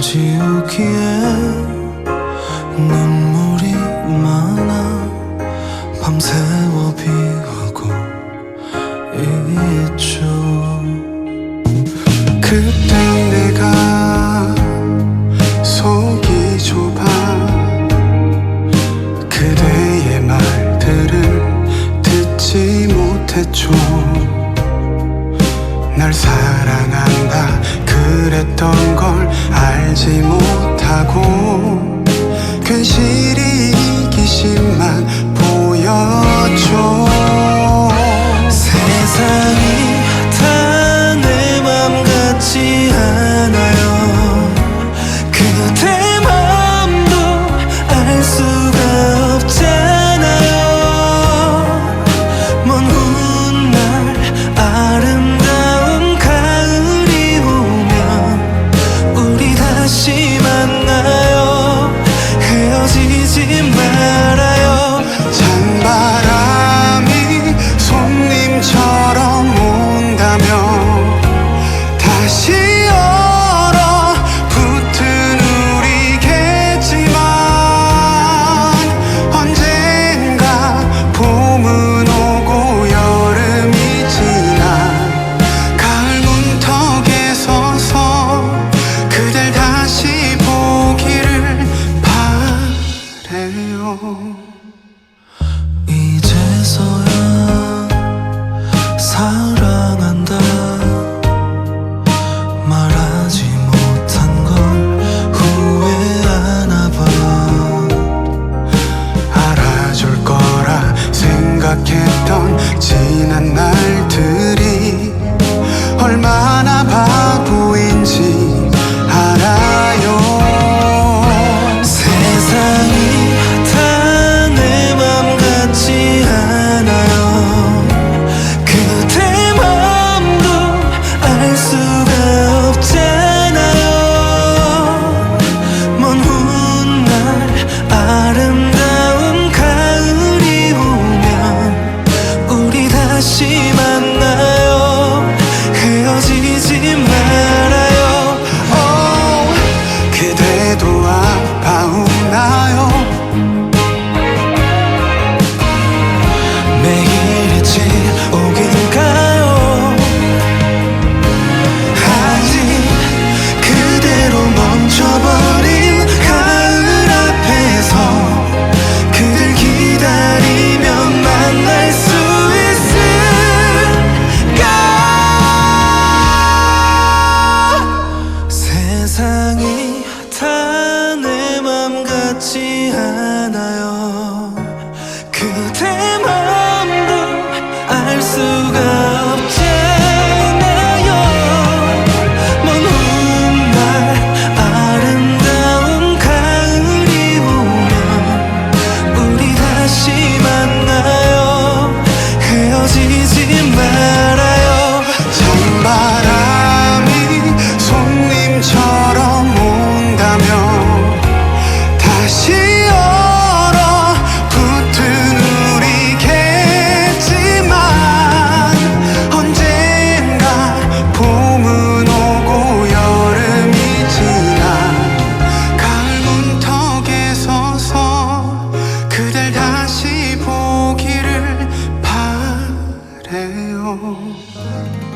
지우기에 눈물이 많아 밤새워 비우고 있죠. 그때 내가 속이 좁아 그대의 말들을 듣지 못했죠. 날 사랑한다 그랬던 거 알지 못하고 seem na, na. 해요.